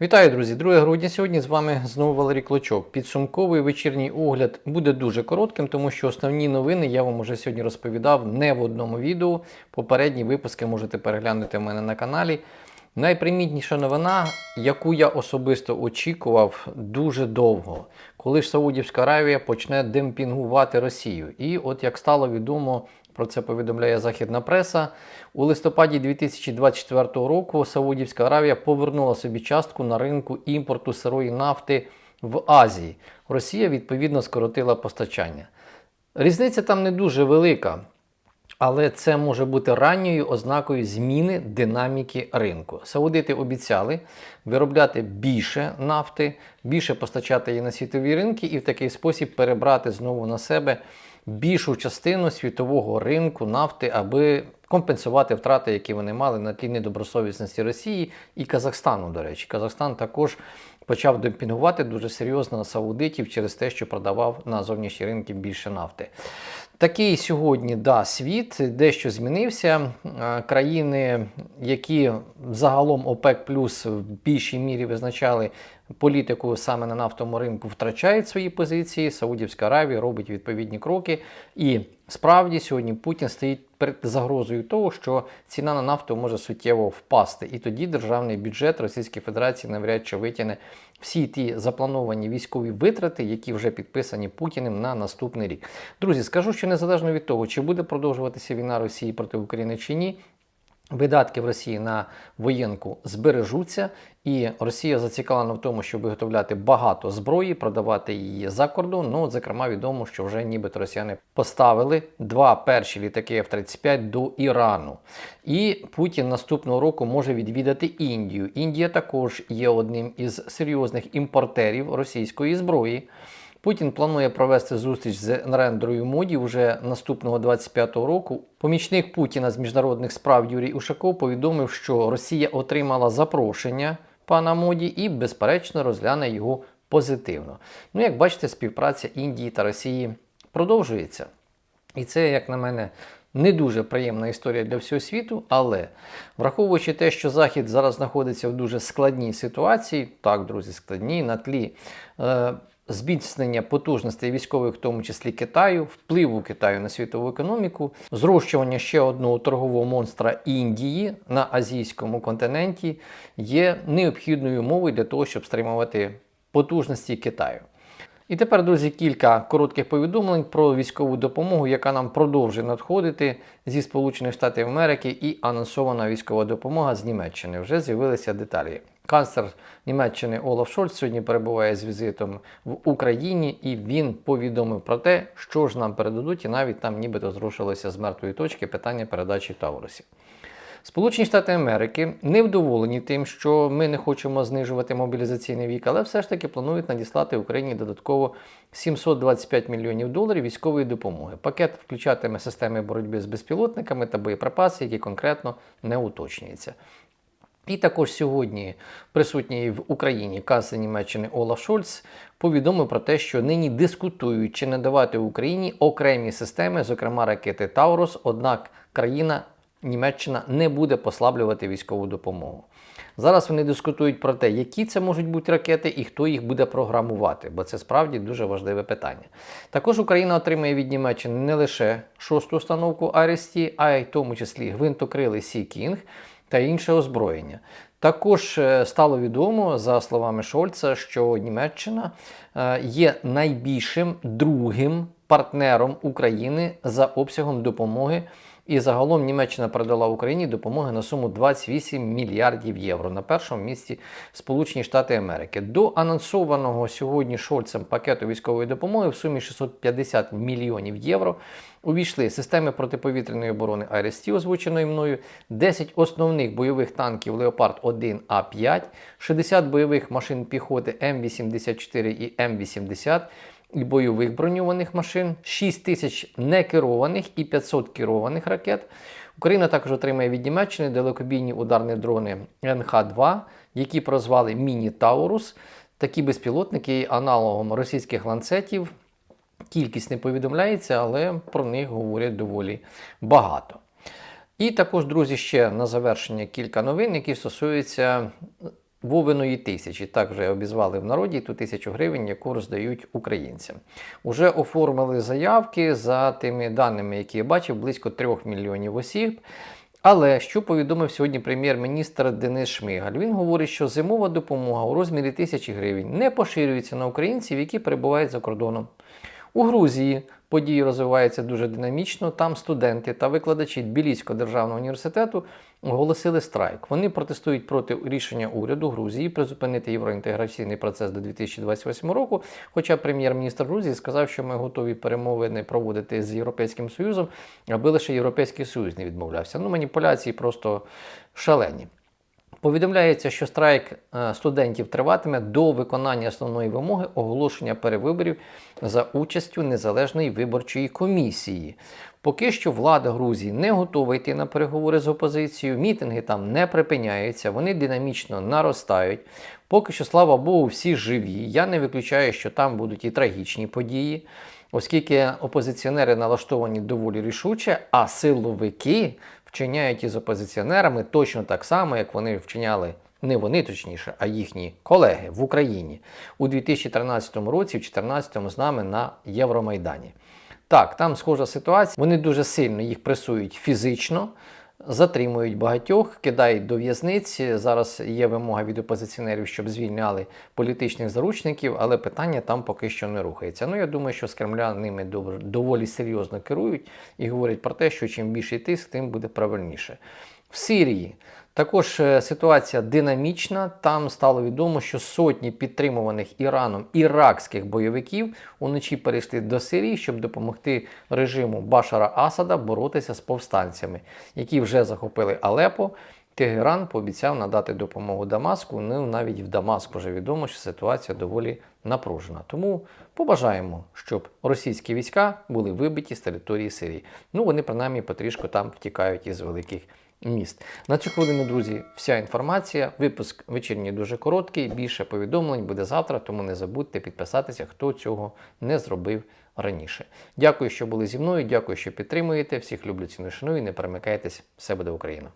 Вітаю, друзі! 2 грудня. Сьогодні з вами знову Валерій Клочок. Підсумковий вечірній огляд буде дуже коротким, тому що основні новини я вам уже сьогодні розповідав не в одному відео. Попередні випуски можете переглянути в мене на каналі. Найпримітніша новина, яку я особисто очікував дуже довго, коли ж Саудівська Аравія почне демпінгувати Росію. І от як стало відомо, про це повідомляє західна преса. У листопаді 2024 року Саудівська Аравія повернула собі частку на ринку імпорту сирої нафти в Азії. Росія відповідно скоротила постачання. Різниця там не дуже велика. Але це може бути ранньою ознакою зміни динаміки ринку. Саудити обіцяли виробляти більше нафти, більше постачати її на світові ринки і в такий спосіб перебрати знову на себе більшу частину світового ринку нафти, аби компенсувати втрати, які вони мали на тлі недобросовісності Росії і Казахстану. До речі, Казахстан також почав демпінгувати дуже серйозно саудитів через те, що продавав на зовнішні ринки більше нафти. Такий сьогодні да, світ дещо змінився. Е, Країни, які загалом ОПЕК плюс в більшій мірі визначали політику саме на нафтовому ринку, втрачають свої позиції. Саудівська Аравія робить відповідні кроки. І справді сьогодні Путін стоїть перед загрозою того, що ціна на нафту може суттєво впасти. І тоді державний бюджет Російської Федерації навряд чи витягне всі ті заплановані військові витрати, які вже підписані Путіним на наступний рік. Друзі, скажу, що незалежно від того, чи буде продовжуватися війна Росії проти України чи ні. Видатки в Росії на воєнку збережуться, і Росія зацікавлена в тому, щоб виготовляти багато зброї, продавати її за кордон. Ну, от, зокрема, відомо, що вже нібито росіяни поставили два перші літаки F-35 до Ірану. І Путін наступного року може відвідати Індію. Індія також є одним із серйозних імпортерів російської зброї. Путін планує провести зустріч з Нарендрою Моді вже наступного 25-го року. Помічник Путіна з міжнародних справ Юрій Ушаков повідомив, що Росія отримала запрошення пана Моді і, безперечно, розгляне його позитивно. Ну, як бачите, співпраця Індії та Росії продовжується. І це, як на мене, не дуже приємна історія для всього світу, але враховуючи те, що Захід зараз знаходиться в дуже складній ситуації, так, друзі, складній на тлі. Е, Зміцнення потужностей військових, в тому числі Китаю, впливу Китаю на світову економіку, зрощування ще одного торгового монстра Індії на азійському континенті є необхідною умовою для того, щоб стримувати потужності Китаю. І тепер, друзі, кілька коротких повідомлень про військову допомогу, яка нам продовжує надходити зі Сполучених Штатів Америки і анонсована військова допомога з Німеччини. Вже з'явилися деталі. Канцлер Німеччини Олаф Шольц сьогодні перебуває з візитом в Україні, і він повідомив про те, що ж нам передадуть, і навіть там нібито зрушилося з мертвої точки питання передачі Таурусів. Сполучені Штати Америки не вдоволені тим, що ми не хочемо знижувати мобілізаційний вік, але все ж таки планують надіслати Україні додатково 725 мільйонів доларів військової допомоги. Пакет включатиме системи боротьби з безпілотниками та боєприпаси, які конкретно не уточнюються. І також сьогодні присутній в Україні канцлер Німеччини Олаф Шольц повідомив про те, що нині дискутують чи не давати Україні окремі системи, зокрема ракети Таурус. Однак країна Німеччина не буде послаблювати військову допомогу. Зараз вони дискутують про те, які це можуть бути ракети і хто їх буде програмувати, бо це справді дуже важливе питання. Також Україна отримає від Німеччини не лише шосту установку RST, а й в тому числі гвинтокрили Сі Кінг та інше озброєння. Також е, стало відомо, за словами Шольца, що Німеччина е, є найбільшим другим партнером України за обсягом допомоги. І загалом Німеччина передала Україні допомоги на суму 28 мільярдів євро на першому місці Сполучені Штати Америки. До анонсованого сьогодні Шольцем пакету військової допомоги в сумі 650 мільйонів євро увійшли системи протиповітряної оборони АРСТ, озвученої мною, 10 основних бойових танків Леопард 1 А5, 60 бойових машин піхоти М84 і М80 і бойових броньованих машин, 6 тисяч некерованих і 500 керованих ракет. Україна також отримає від Німеччини далекобійні ударні дрони НХ-2, які прозвали Міні-Таурус. Такі безпілотники аналогом російських ланцетів. Кількість не повідомляється, але про них говорять доволі багато. І також, друзі, ще на завершення кілька новин, які стосуються Вовиної тисячі, так вже обізвали в народі ту тисячу гривень, яку роздають українцям. Уже оформили заявки за тими даними, які я бачив, близько 3 мільйонів осіб. Але що повідомив сьогодні прем'єр-міністр Денис Шмигаль? Він говорить, що зимова допомога у розмірі тисячі гривень не поширюється на українців, які перебувають за кордоном. У Грузії події розвиваються дуже динамічно. Там студенти та викладачі Тбіліського державного університету оголосили страйк. Вони протестують проти рішення уряду Грузії призупинити євроінтеграційний процес до 2028 року. Хоча прем'єр-міністр Грузії сказав, що ми готові перемовини проводити з Європейським Союзом, аби лише Європейський Союз не відмовлявся. Ну, маніпуляції просто шалені. Повідомляється, що страйк е, студентів триватиме до виконання основної вимоги оголошення перевиборів за участю незалежної виборчої комісії. Поки що влада Грузії не готова йти на переговори з опозицією, мітинги там не припиняються, вони динамічно наростають. Поки що, слава Богу, всі живі. Я не виключаю, що там будуть і трагічні події, оскільки опозиціонери налаштовані доволі рішуче, а силовики вчиняють із опозиціонерами точно так само, як вони вчиняли. Не вони точніше, а їхні колеги в Україні у 2013 році, в 2014 з нами на Євромайдані. Так, там схожа ситуація. Вони дуже сильно їх пресують фізично, затримують багатьох, кидають до в'язниці. Зараз є вимога від опозиціонерів, щоб звільняли політичних заручників, але питання там поки що не рухається. Ну я думаю, що з Кремля ними дов- доволі серйозно керують і говорять про те, що чим більший тиск, тим буде правильніше. В Сирії також е, ситуація динамічна. Там стало відомо, що сотні підтримуваних Іраном іракських бойовиків уночі перейшли до Сирії, щоб допомогти режиму Башара Асада боротися з повстанцями, які вже захопили Алепо. Тегеран пообіцяв надати допомогу Дамаску. Ну навіть в Дамаску вже відомо, що ситуація доволі напружена. Тому побажаємо, щоб російські війська були вибиті з території Сирії. Ну вони принаймні потрішку там втікають із великих міст. На цю хвилину, друзі, вся інформація. Випуск вечірній дуже короткий. Більше повідомлень буде завтра, тому не забудьте підписатися, хто цього не зробив раніше. Дякую, що були зі мною. Дякую, що підтримуєте. Всіх люблю ціну шаную. Не перемикайтесь. Все буде Україна!